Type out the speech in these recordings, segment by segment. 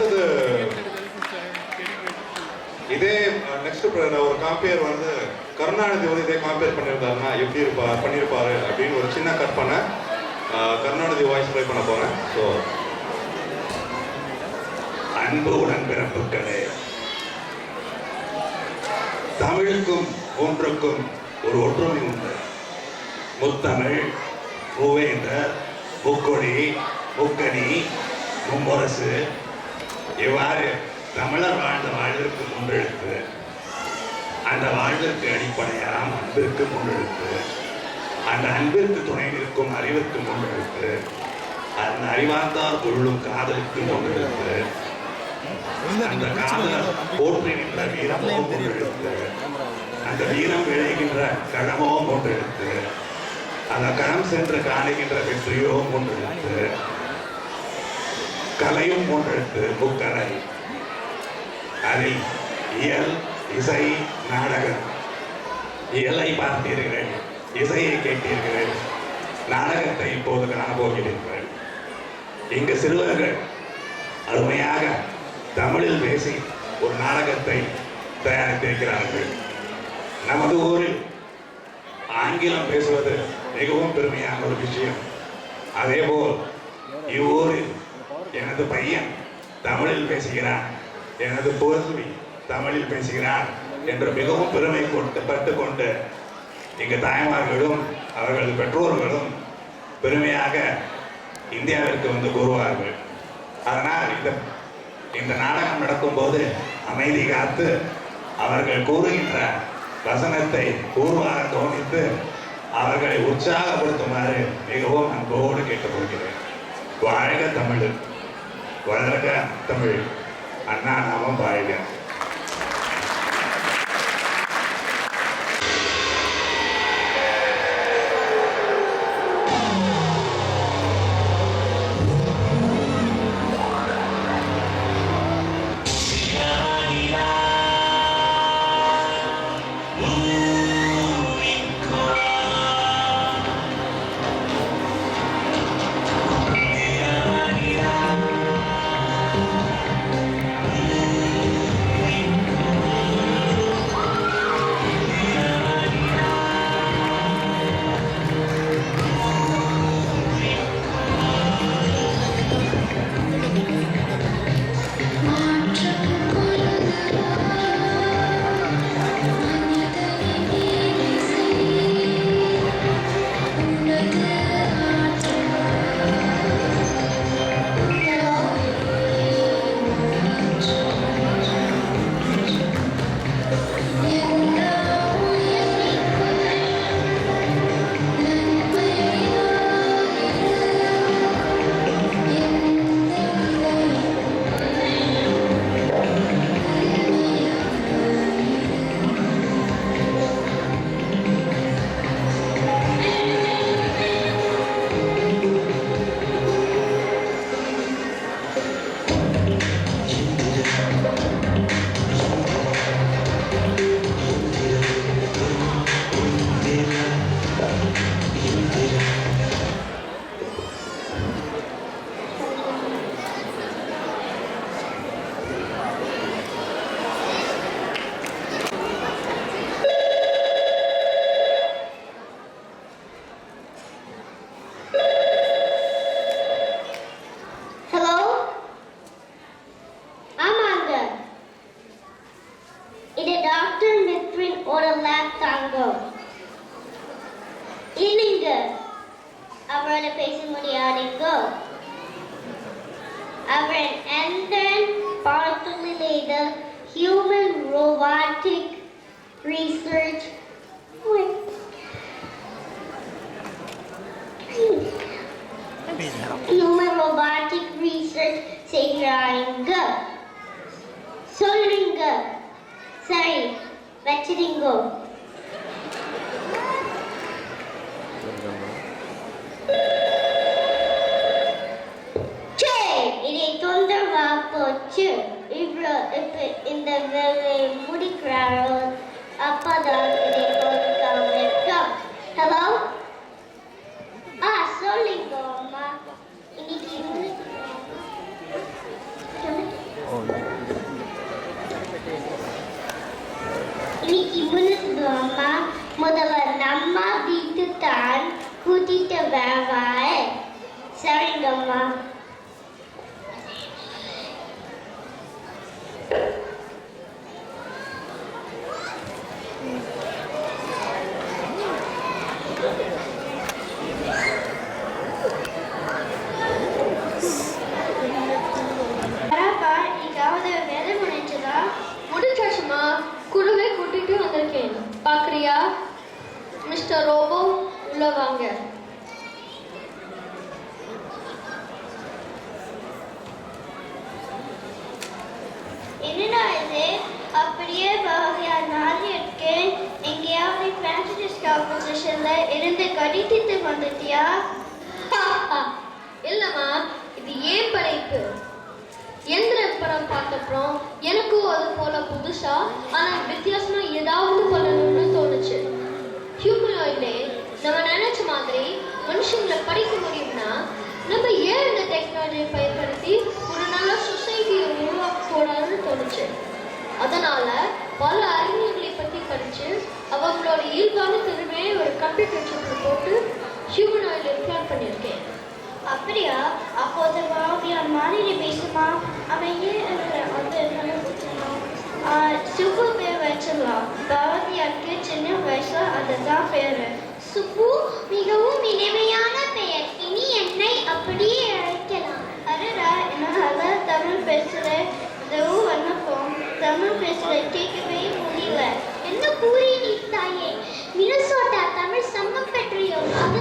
அடுத்தது. இதே நெக்ஸ்ட் ஒரு காம்பியர் வந்து கருணாநிதி வந்து இதே காம்பேர் பண்ணியிருந்தாருன்னா எப்படி இருப்பார் பண்ணியிருப்பாரு அப்படின்னு ஒரு சின்ன கற்பனை கருணாநிதி வாய்ஸ் ட்ரை பண்ண போறேன். ஸோ அன்பு உடன்பிறப்புகளே தமிழுக்கும் ஒன்றுக்கும் ஒரு ஒற்றுமை உண்டு. முத்தமிழ் மூவேந்தர் முக்கொடி முக்கணி மும்மரசு இவ்வாறு தமிழர் வாழ்ந்த வாழ்விற்கு முன்னெடுத்து அந்த வாழ்விற்கு அடிப்படையாம் அன்பிற்கு முன்னெடுத்து அந்த அன்பிற்கு துணை நிற்கும் அறிவிற்கு முன்னெடுத்து அந்த அறிவார்ந்தார் கொள்ளும் காதலுக்கு முன்னெடுத்து அந்த காதலர் போற்றி நின்ற வீரமோ கொண்டெடுத்து அந்த வீரம் விளைகின்ற களமோ கொண்டெடுத்து அந்த களம் சென்று காணுகின்ற வெற்றியோ கொண்டெடுத்து கலையும் கொண்டெடுத்து முக்கலை அதில் இயல் இசை நாடகம். இயலை பார்த்தீர்கள் இசையை கேட்டீர்கள் நாடகத்தை இப்போது காணப்போகிறீர்கள் இங்கு சிறுவர்கள் அருமையாக தமிழில் பேசி ஒரு நாடகத்தை தயாரித்திருக்கிறார்கள். நமது ஊரில் ஆங்கிலம் பேசுவது மிகவும் பெருமையான ஒரு விஷயம். அதேபோல் இவ்வூரில் எனது பையன் தமிழில் பேசுகிறான் எனது புகழ்வி தமிழில் பேசுகிறான் என்று மிகவும் பெருமை கொண்டு பட்டு கொண்டு இங்கு தாய்மார்களும் அவர்களது பெற்றோர்களும் பெருமையாக இந்தியாவிற்கு வந்து கூறுவார்கள். அதனால் இந்த இந்த நாடகம் நடக்கும்போது அமைதி காத்து அவர்கள் கூறுகின்ற வசனத்தை கூறுவாக கவனித்து அவர்களை உற்சாகப்படுத்துமாறு மிகவும் அன்போடு கேட்டுக்கொள்கிறேன். வாழ்க தமிழ். வளர்க தமிழ். அண்ணா நாமம் வாழ்க சொல்லுங்க சரி வச்சிருங்க சே இதை தொந்தரவா போச்சு இவ்வளோ இப்போ இந்த வேலையை குதித்து தான் குதித்த வாவாய் சரிங்கம்மா. பிரான்சிஸ் காம்படிஷன்ல இருந்து கடித்திட்டு வந்துட்டியா? இல்லம்மா இது ஏன் படைப்பு? எந்திர படம் பார்த்தப்புறம் எனக்கும் அது போல புதுசா ஆனா வித்தியாசமா ஏதாவது பண்ணணும்னு தோணுச்சு. ஹியூமனாய்டே நம்ம நினைச்ச மாதிரி மனுஷங்களை படிக்க முடியும்னா நம்ம ஏன் இந்த டெக்னாலஜியை பயன்படுத்தி ஒரு நல்ல சொசைட்டியை உருவாக்க கூடாதுன்னு தோணுச்சு. அதனால பல அறிஞர்களை பற்றி படித்து அவங்களோட இயல்பான திறமையை ஒரு கம்ப்யூட்டர் சிப்பில் போட்டு ஹியூமனாய்ட்ல இம்ப்ளான் பண்ணியிருக்கேன். அப்படியா? அப்போது பாவியா மாதிரி பேசுமா? அவன் ஏன் அவரை வந்து சுப்பு பேர் வச்சிடலாம். பாரதியாருக்கு சின்ன வயசு அதுதான் பேரு. சுப்பு மிகவும் இனிமையான பெயர். இனி என்னை அப்படியே அழைக்கலாம். அடடா என்னால தமிழ் பேசுகிறேன் இதுவும் வந்து தமிழ் பேசுற கேட்கவே முடியல. என்ன கூறி நீ தாயே? மினசோட்டா தமிழ் சங்கம் பற்றியும் அவன்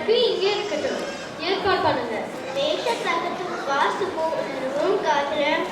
அது இங்கே இருக்கட்டும். ஏற்பாடு பண்ணுங்க தேச தகத்தும் வாசுபோ உணர்வும் காத்துறேன்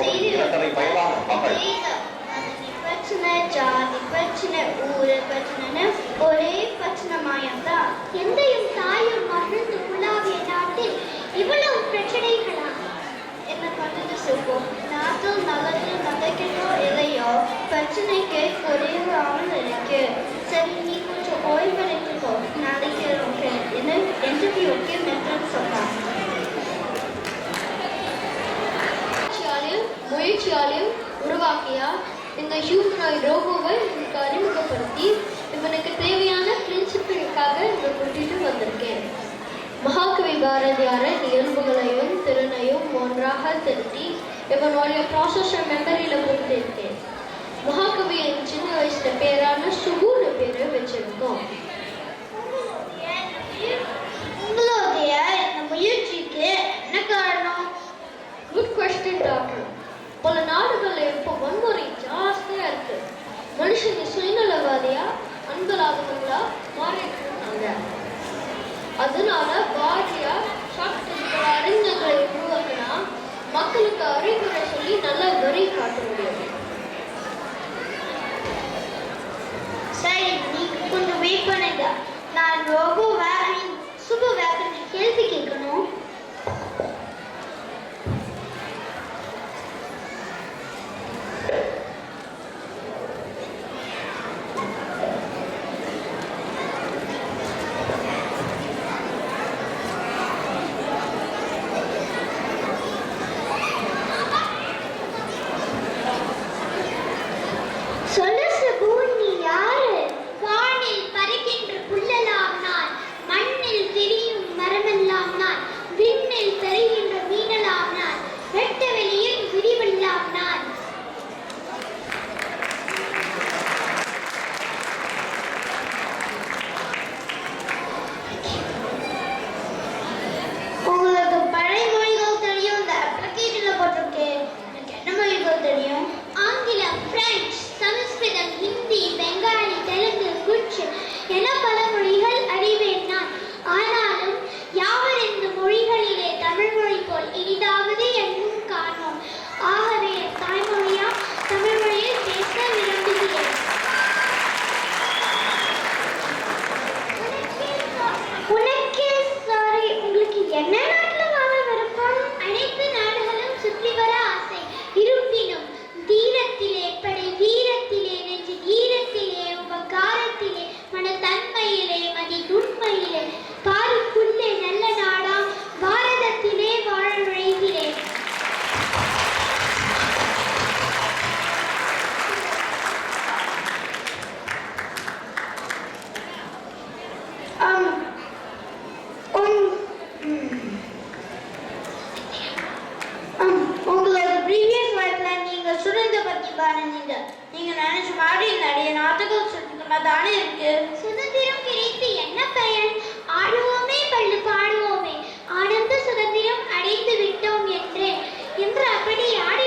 செய்திகள் இரண்டரை வயதான மகள் பிரச்சனை ஜாதி பிரச்சனை ஊரு பிரச்சனைன்னு ஒரே பிரச்சனை மாயம்தான். எந்தையும் தாயும் மகிழ்ந்து உலாவிய நாட்டில் இவ்வளவு பிரச்சனைகளா? என்ன பண்றது சுப்போம் நாட்டில் நல்லது நடக்கிறதோ இல்லையோ? பிரச்சனைக்கு குறைவாமல் இருக்கு. சரி நீ கொஞ்சம் ஓய்வெடுத்துக்கோ. நாளைக்கு என்ன இன்டர்வியூக்கு வீழ்ச்சியாலையும் உருவாக்கியா இந்த ஹியூமனாய் ரோபோவை எனக்கு அறிமுகப்படுத்தி இவனுக்கு தேவையான பிரின்சிப்பிற்காக இங்கே கூட்டிட்டு வந்திருக்கேன். மகாகவி பாரதியாரின் இயல்புகளையும் திறனையும் ஒன்றாக திருத்தி இவனுடைய ப்ராசஸை மெமரியில் கொடுத்துருக்கேன். மகாகவி என் சின்ன வயசுல பேரான சுகுன்னு பேரை வச்சிருக்கோம். உங்களுடைய இந்த முயற்சிக்கு என்ன காரணம்? குட் கொஸ்டின் டாக்டர் பல நாடுகளில் இப்போ வன்முறை ஜாஸ்தியாக இருக்கு. மனுஷங்க சுயநலவாதியா அன்பலாகவங்களா மாறிட்டு இருக்காங்க அதனால பாரதியா சாப்பிட்டு அறிஞர்களை உருவாக்கினா மக்களுக்கு அறிவுரை சொல்லி நல்ல வரி காட்ட முடியாது சரி நீ கொஞ்சம் வெயிட் பண்ணுங்க. நான் ரோபோ வேலை சுப வேலை கேள்வி கேட்கணும். சொந்தக்காரன் நீங்க. நீங்க நினைச்ச மாதிரி நிறைய நாட்டுகள் சுற்றுமா தானே இருக்கு? சுதந்திரம் கிடைத்து என்ன பெயர் ஆடுவோமே பள்ளு பாடுவோமே. ஆனந்த சுதந்திரம் அடைந்து விட்டோம் என்று. இன்று அப்படி ஆடி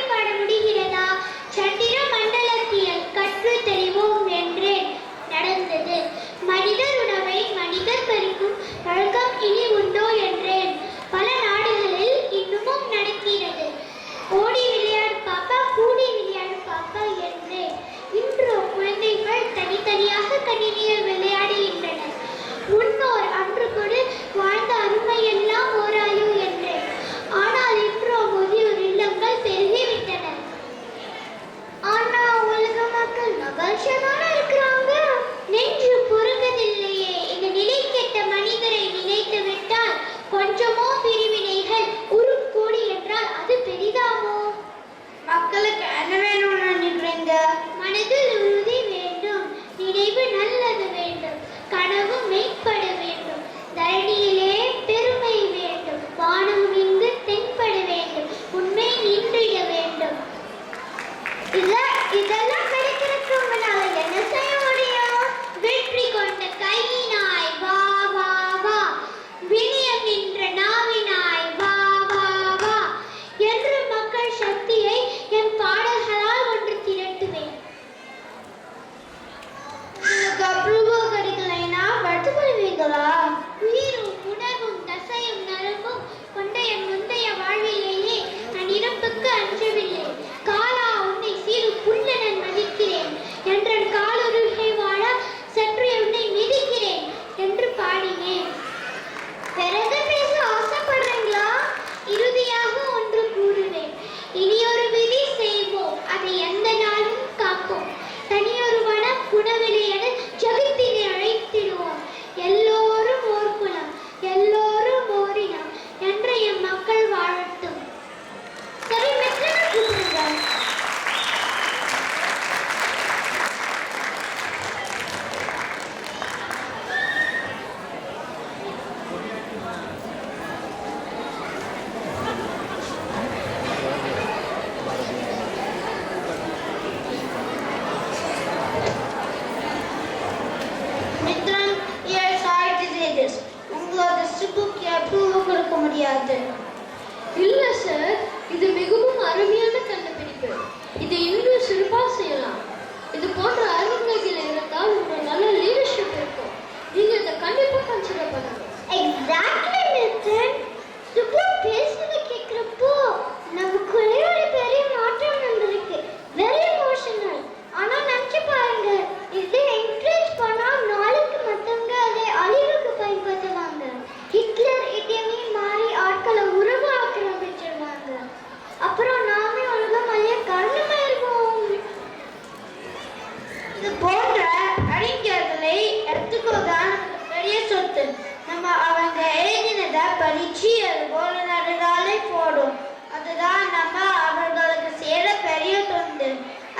சொத்து. நம்ம அவங்க எழுதினதை பறிச்சு அது போல நடந்தாலே போடும். அதுதான் நம்ம அவர்களுக்கு சேர பெரிய தொண்டு.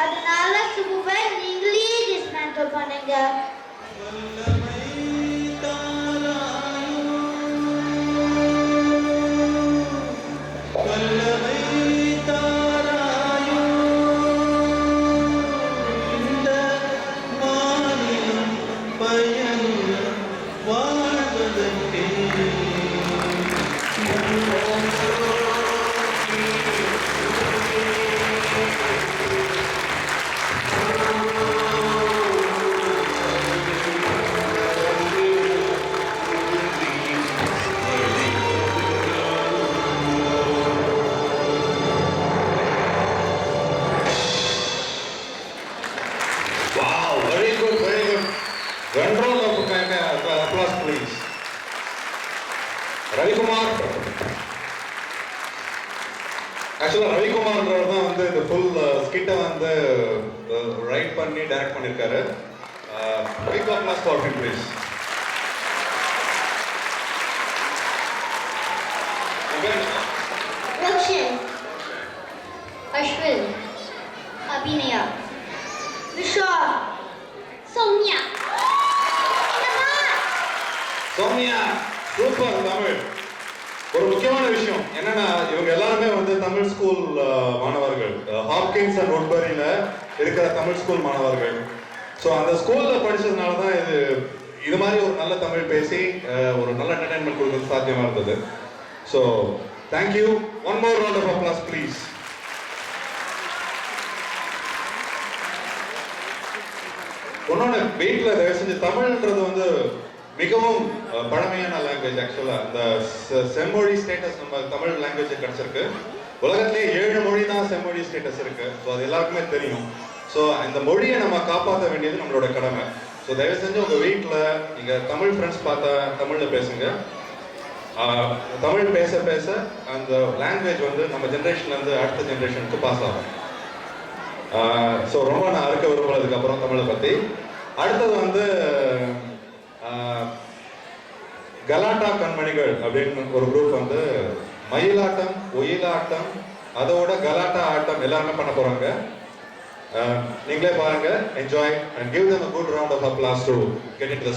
அதனால சுகுவை நீங்களே டிஸ்மேண்டில் பண்ணுங்க. ரக்ஷன் அஸ்வின் அபிநயா விஷா சௌமியா சௌமியா சூப்பர் தமிழ். ஒரு முக்கியமான விஷயம். என்னன்னா இவங்க எல்லாருமே வந்து தமிழ் ஸ்கூல் மாணவர்கள். ஹாப்கின்ஸ் அண்ட் வுட்பரியில இருக்கிற தமிழ் ஸ்கூல் மாணவர்கள். ஸோ அந்த ஸ்கூல்ல படிச்சதுனால தான் இது இது மாதிரி ஒரு நல்ல தமிழ் பேசி ஒரு நல்ல என்டர்டைன்மெண்ட் கொடுக்கறது சாத்தியமா இருந்தது. So thank you one more round of applause please இன்னொன்று வீட்டில் தயவு செஞ்சு தமிழ்ன்றது வந்து மிகவும் பழமையான லாங்குவேஜ் ஆக்சுவலாக இந்த செம்மொழி ஸ்டேட்டஸ் நம்ம தமிழ் லாங்குவேஜ் கிடைச்சிருக்கு. உலகத்திலே ஏழு மொழி தான் செம்மொழி ஸ்டேட்டஸ் இருக்கு. ஸோ அது எல்லாருக்குமே தெரியும். ஸோ இந்த மொழியை நம்ம காப்பாற்ற வேண்டியது நம்மளோட கடமை. ஸோ தயவு செஞ்சு உங்கள் வீட்டில் நீங்கள் தமிழ் ஃப்ரெண்ட்ஸ் பார்த்தா தமிழில் பேசுங்க. தமிழ் பேச பேச அந்த லாங்குவேஜ் வந்து நம்ம ஜென்ரேஷன்லேருந்து அடுத்த ஜென்ரேஷனுக்கு பாஸ் ஆகும். ஸோ ரொம்ப நான் அறுக்க விரும்புறதுக்கப்புறம் தமிழை பற்றி அடுத்தது வந்து கலாட்டா கண்மணிகள் அப்படின்னு ஒரு குரூப் வந்து மயிலாட்டம் ஒயிலாட்டம் அதோட கலாட்டா ஆட்டம் எல்லாருமே பண்ண போகிறாங்க நீங்களே பாருங்க enjoy and give them a round of of applause to get into the